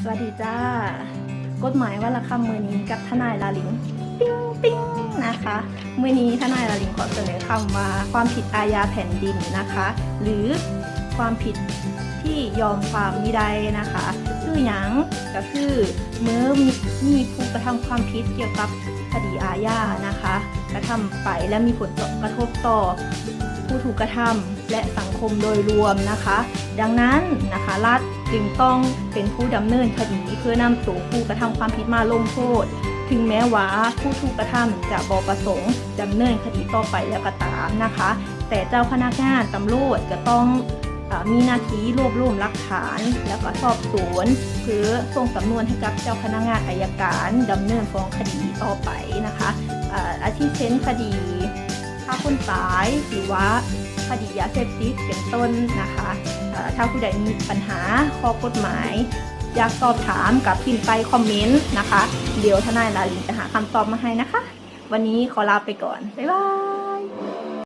สวัสดีจ้า กฎหมายว่าละคำมือนี้กับทนายลาลิง ปิ้งปิ้งนะคะ มือนี้ทนายลาลิงขอเสนอคำว่าความผิดอาญาแผ่นดินนะคะ หรือความผิดที่ยอมความมิได้นะคะคือหยังก็คือเมื่อมีมีผู้กระทำความผิดเกี่ยวกับคดีอาญานะคะ กระทำไปและมีผลกระทบต่อผู้ถูกกระทำและสังคมโดยรวมนะคะ ดังนั้นนะคะรัฐ จึงต้องเป็นผู้ดำเนินคดีเพื่อนำตัวผู้กระทำความผิดมาลงโทษ ถึงแม้ว่าผู้ถูกกระทำจะบอประสงค์ดำเนินคดีต่อไปแล้วก็ตามนะคะ แต่เจ้าพนักงานตำรวจจะต้องอมีหน้าที่รวบรวมหลักฐาน แล้วก็สอบสวนเพื่อส่งสำนวนให้กับเจ้าพนักงานอายการดำเนินฟ้องคดีต่อไปนะคะอ่ออาทิเช่นคดีฆ่าคนตายหรือว่า คดียาเสพติดเป็นต้นนะคะถ้าผู้ใดมีปัญหาข้อกฎหมาย อยากสอบถามกับพิมพ์ไปคอมเมนต์นะคะ เดี๋ยวทนายลาลินจะหาคำตอบมาให้นะคะ วันนี้ขอลาไปก่อน บ๊ายบาย